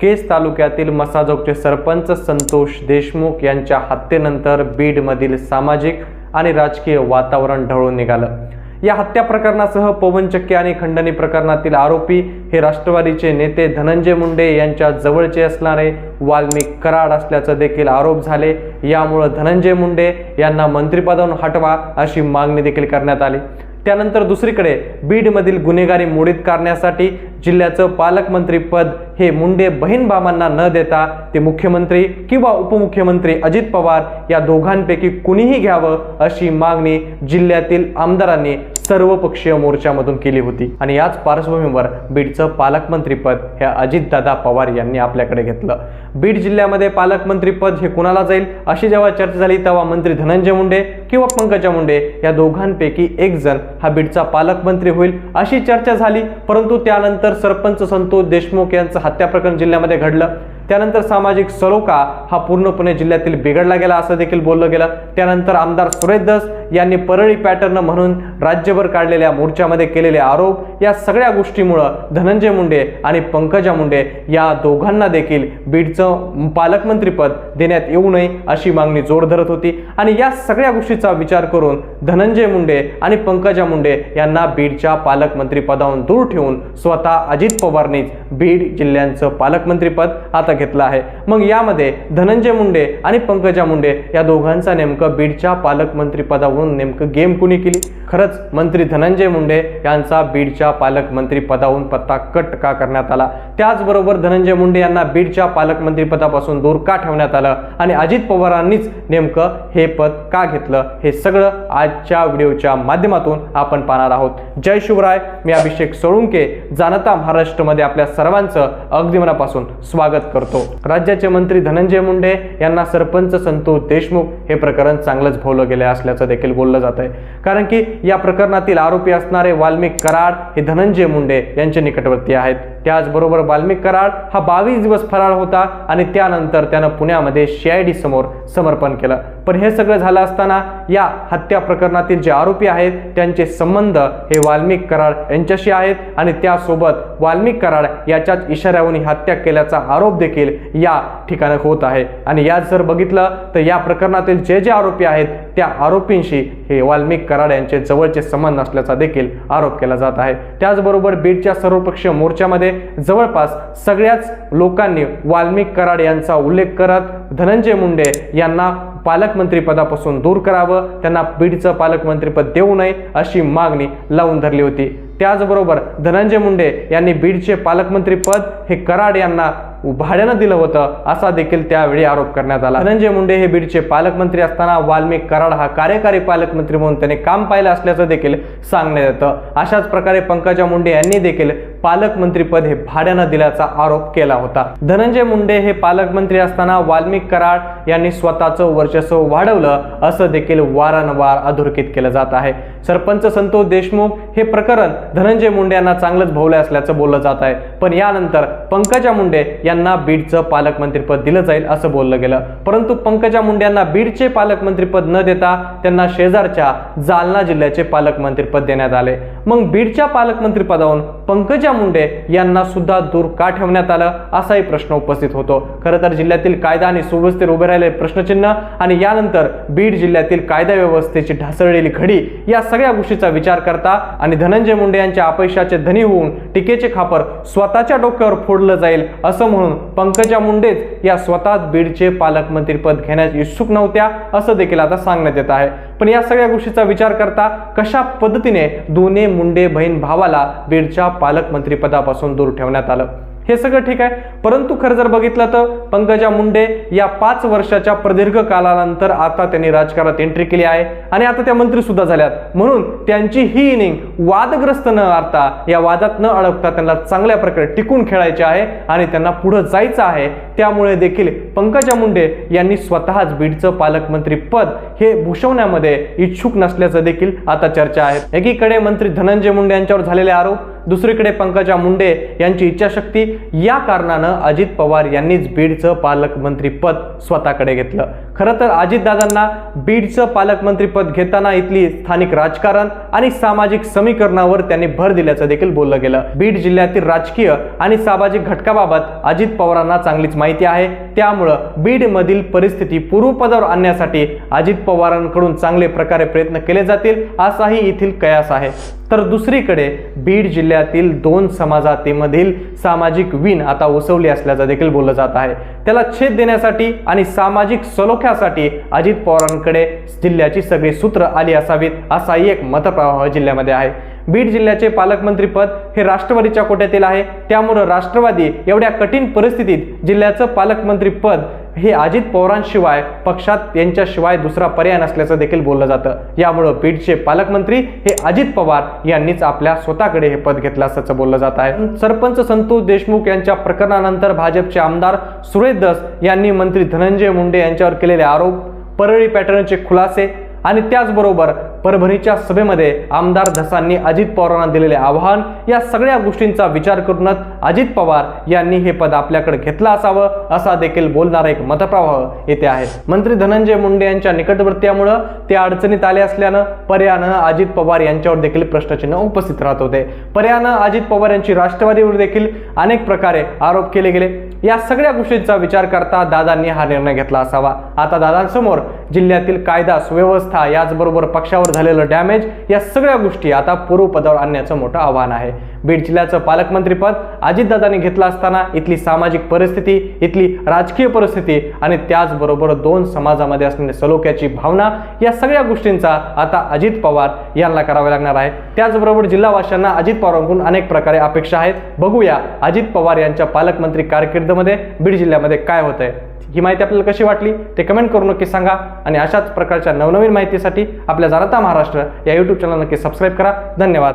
केस तालुक्यातील मसाजोगचे सरपंच संतोष देशमुख यांच्या हत्येनंतर बीडमधील सामाजिक आणि राजकीय वातावरण ढवळून निघालं. या हत्या प्रकरणासह पवनचक्की आणि खंडणी प्रकरणातील आरोपी हे राष्ट्रवादीचे नेते धनंजय मुंडे यांच्या जवळचे असणारे वाल्मिक कराड असल्याचं देखील आरोप झाले. यामुळं धनंजय मुंडे यांना मंत्रिपदावरून हटवा अशी मागणी देखील करण्यात आली. त्यानंतर दुसरीकडे बीडमधील गुन्हेगारी मोडीत करण्यासाठी जिल्ह्याचं पालकमंत्री पद हे मुंडे बहीण बाबांना न देता ते मुख्यमंत्री किंवा उपमुख्यमंत्री अजित पवार या दोघांपैकी कुणीही घ्यावं अशी मागणी जिल्ह्यातील आमदारांनी सर्वपक्षीय मोर्चामधून केली होती. आणि याच पार्श्वभूमीवर बीडचं पालकमंत्रीपद हे अजितदादा पवार यांनी आपल्याकडे घेतलं. बीड जिल्ह्यामध्ये पालकमंत्रीपद हे कुणाला जाईल अशी जेव्हा चर्चा झाली तेव्हा मंत्री धनंजय मुंडे किंवा पंकजा मुंडे या दोघांपैकी एक जण हा बीडचा पालकमंत्री होईल अशी चर्चा झाली. परंतु त्यानंतर सरपंच संतोष देशमुख यांचं हत्या प्रकरण जिल्ह्यामध्ये घडलं. त्यानंतर सामाजिक सलोखा हा पूर्णपणे जिल्ह्यातील बिघडला गेला असं देखील बोललं गेलं. त्यानंतर आमदार सुरेश दस यांनी परळी पॅटर्न म्हणून राज्यभर काढलेल्या मोर्चामध्ये केलेले आरोप. या सगळ्या गोष्टीमुळं धनंजय मुंडे आणि पंकजा मुंडे या दोघांना देखील बीडचं पालकमंत्रीपद देण्यात येऊ नये अशी मागणी जोर धरत होती. आणि या सगळ्या गोष्टीचा विचार करून धनंजय मुंडे आणि पंकजा मुंडे यांना बीडच्या पालकमंत्रीपदाहून दूर ठेवून स्वतः अजित पवारनीच बीड जिल्ह्यांचं पालकमंत्रीपद आता घेतलं आहे. मग यामध्ये धनंजय मुंडे आणि पंकजा मुंडे या दोघांचा नेमकं बीडच्या पालकमंत्रीपदावरून नेमकं गेम कुणी केली? खरंच मंत्री धनंजय मुंडे यांचा बीडच्या बीडच्या पालकमंत्रीपदाहून पत्ता कट का करण्यात आला? त्याचबरोबर धनंजय मुंडे यांना बीडच्या पालकमंत्री पदापासून दूर का ठेवण्यात आलं? आणि अजित पवारांनीच नेमकं हे पद का घेतलं? हे सगळं आजच्या व्हिडिओच्या माध्यमातून आपण पाहणार आहोत. जय शिवराय मी अभिषेक सोळुंके जाणता महाराष्ट्रमध्ये आपल्या सर्वांचं अगदी मनापासून स्वागत करतो. राज्याचे मंत्री धनंजय मुंडे यांना सरपंच संतोष देशमुख हे प्रकरण चांगलंच भोवलं गेलं असल्याचं देखील बोललं जात आहे कारण की या प्रकरणातील आरोपी असणारे वाल्मिक कराड हे धनंजय मुंडे यांचे निकटवर्ती आहेत. त्याचबरोबर वाल्मिक कराड हा बावीस दिवस फराळ होता आणि त्यानंतर त्यानं पुण्यामध्ये सीआयडी समोर समर्पण केलं. पण हे सगळं झालं असताना या हत्या प्रकरणातील जे आरोपी आहेत त्यांचे संबंध हे वाल्मिक कराड यांच्याशी आहेत आणि त्यासोबत वाल्मिक कराड याच्याच इशाऱ्यावरून ही हत्या केल्याचा आरोप देखील या ठिकाणी होत आहे. आणि यात जर बघितलं तर या प्रकरणातील जे जे आरोपी आहेत त्या आरोपींशी हे वाल्मिक कराड यांचे जवळचे संबंध असल्याचा देखील आरोप केला जात आहे. त्याचबरोबर बीडच्या सर्वपक्षीय मोर्चामध्ये जवळपास सगळ्याच लोकांनी वाल्मिक कराड यांचा उल्लेख करत धनंजय मुंडे यांना पालकमंत्रीपदापासून दूर करावं त्यांना बीडचं पालकमंत्रीपद देऊ नये अशी मागणी लावून धरली होती. त्याचबरोबर धनंजय मुंडे यांनी बीडचे पालकमंत्रीपद हे कराड यांना भाड्यानं दिलं होतं असा देखील त्यावेळी आरोप करण्यात आला. धनंजय मुंडे हे बीडचे पालकमंत्री असताना वाल्मिक कराड हा कार्यकारी पालकमंत्री म्हणून त्याने काम पाहिलं असल्याचं देखील सांगण्यात येतं. अशाच प्रकारे पंकजा मुंडे यांनी देखील पालकमंत्रीपद हे भाड्यानं दिल्याचा आरोप केला होता. धनंजय मुंडे हे पालकमंत्री असताना वाल्मिक कराड यांनी स्वतःचं वर्चस्व वाढवलं असं देखील वारंवार अधोरेखित केलं जात आहे. सरपंच संतोष देशमुख हे प्रकरण धनंजय मुंडे यांना चांगलंच भोवलं असल्याचं बोललं जात आहे. पण यानंतर पंकजा मुंडे यांना बीडचं पालकमंत्रीपद दिलं जाईल असं बोललं गेलं. परंतु पंकजा मुंडे यांना बीडचे पालकमंत्रीपद न देता त्यांना शेजारच्या जालना जिल्ह्याचे पालकमंत्रीपद देण्यात आले. मग बीडच्या पालकमंत्रीपदावरून पंकजा मुंडे यांना सुद्धा दूर का ठेवण्यात आलं असाही प्रश्न उपस्थित होतो. खरं तर जिल्ह्यातील कायदा आणि सुव्यवस्थेत उभे राहिले प्रश्नचिन्ह आणि यानंतर बीड जिल्ह्यातील कायदा व्यवस्थेची ढासळलेली घडी या सगळ्या गोष्टीचा विचार करता आणि धनंजय मुंडे यांच्या अपयशाचे धनी होऊन टीकेचे खापर स्वतःच्या डोक्यावर फोडलं जाईल असं म्हणून पंकजा मुंडेच या स्वतःच बीडचे पालकमंत्रीपद घेण्यास इच्छुक नव्हत्या असं देखील आता सांगण्यात येत आहे. पण या सगळ्या गोष्टीचा विचार करता कशा पद्धतीने दोन्ही मुंडे बहीण भावाला बीडच्या पालकमंत्रीपदापासून दूर ठेवण्यात आलं? हे सगळं ठीक आहे. परंतु खरं जर बघितलं तर पंकजा मुंडे या पाच वर्षाच्या प्रदीर्घ कालानंतर आता त्यांनी राजकारणात एंट्री केली आहे आणि आता त्या मंत्री सुद्धा झाल्यात. म्हणून त्यांची ही इनिंग वादग्रस्त न आरता या वादात न अडकता त्यांना चांगल्या प्रकारे टिकून खेळायचे आहे आणि त्यांना पुढं जायचं आहे. त्यामुळे देखील पंकजा मुंडे यांनी स्वतःच बीडचं पालकमंत्री पद हे भूषवण्यामध्ये इच्छुक नसल्याचं देखील आता चर्चा आहे. एकीकडे मंत्री धनंजय मुंडे यांच्यावर झालेले आरोप दुसरीकडे पंकजा मुंडे यांची इच्छाशक्ती या कारणानं अजित पवार यांनीच बीडचं पालकमंत्रीपद स्वतःकडे घेतलं. खरं तर अजितदादांना बीडचं पालकमंत्रीपद घेताना इथली स्थानिक राजकारण आणि सामाजिक समीकरणावर त्यांनी भर दिल्याचं देखील बोललं गेलं. बीड जिल्ह्यातील राजकीय आणि सामाजिक घटकाबाबत अजित पवारांना चांगलीच माहिती आहे. त्यामुळं बीडमधील परिस्थिती पूर्वपदावर आणण्यासाठी अजित पवारांकडून चांगले प्रकारे प्रयत्न केले जातील असाही येथील कयास आहे. तर दुसरीकडे बीड जिल्ह्यातील दोन समाजातीमधील सामाजिक विण आता उसवली असल्याचं देखील बोललं जात आहे. त्याला छेद देण्यासाठी आणि सामाजिक सलोख्यासाठी अजित पवारांकडे जिल्ह्याची सगळी सूत्र आली असावीत असाही एक मतप्रवाह जिल्ह्यामध्ये आहे. बीड जिल्ह्याचे पालकमंत्रीपद हे राष्ट्रवादीच्या कोट्यातील आहे. त्यामुळं राष्ट्रवादी एवढ्या कठीण परिस्थितीत जिल्ह्याचं पालकमंत्रीपद हे अजित पवारांशिवाय पक्षात यांच्याशिवाय दुसरा पर्याय नसल्याचं देखील बोललं जातं. यामुळं बीडचे पालकमंत्री हे अजित पवार यांनीच आपल्या स्वतःकडे हे पद घेतलं असल्याचं बोललं जात आहे. सरपंच संतोष देशमुख यांच्या प्रकरणानंतर भाजपचे आमदार सुरेश दस यांनी मंत्री धनंजय मुंडे यांच्यावर केलेले आरोप. परळी पॅटर्नचे खुलासे आणि त्याचबरोबर परभणीच्या सभेमध्ये आमदार धसांनी अजित पवारांना दिलेले आव्हान या सगळ्या गोष्टींचा विचार करूनच अजित पवार यांनी हे पद आपल्याकडे घेतलं असावं असा देखील बोलणारा एक मतप्रवाह येथे आहे. मंत्री धनंजय मुंडे यांच्या निकटवर्तीयामुळं ते अडचणीत आले असल्यानं पर्यानं अजित पवार यांच्यावर देखील प्रश्नचिन्ह उपस्थित राहत होते. पर्यानं अजित पवार यांची राष्ट्रवादीवर देखील अनेक प्रकारे आरोप केले गेले. या सगळ्या गोष्टींचा विचार करता दादांनी हा निर्णय घेतला असावा. आता दादांसमोर जिल्ह्यातील कायदा सुव्यवस्था याचबरोबर पक्षावर झालेलं डॅमेज या सगळ्या गोष्टी आता पूर्वपदावर आणण्याचं मोठं आव्हान आहे. बीड जिल्ह्याचं पालकमंत्रीपद अजितदादांनी घेतलं असताना इथली सामाजिक परिस्थिती इथली राजकीय परिस्थिती आणि त्याचबरोबर दोन समाजामध्ये असलेली सलोख्याची भावना या सगळ्या गोष्टींचा आता अजित पवार यांना करावा लागणार आहे. त्याचबरोबर जिल्हावासियांना अजित पवारांकडून अनेक प्रकारे अपेक्षा आहेत. बघूया अजित पवार यांच्या पालकमंत्री कारकिर्दमध्ये बीड जिल्ह्यामध्ये काय होत आहे ही माहिती आपल्याला कशी वाटली ते कमेंट करून नक्की सांगा आणि अशाच प्रकारच्या नवनवीन माहितीसाठी आपल्या जाणता महाराष्ट्र या यूट्यूब चॅनल नक्की सबस्क्राईब करा. धन्यवाद.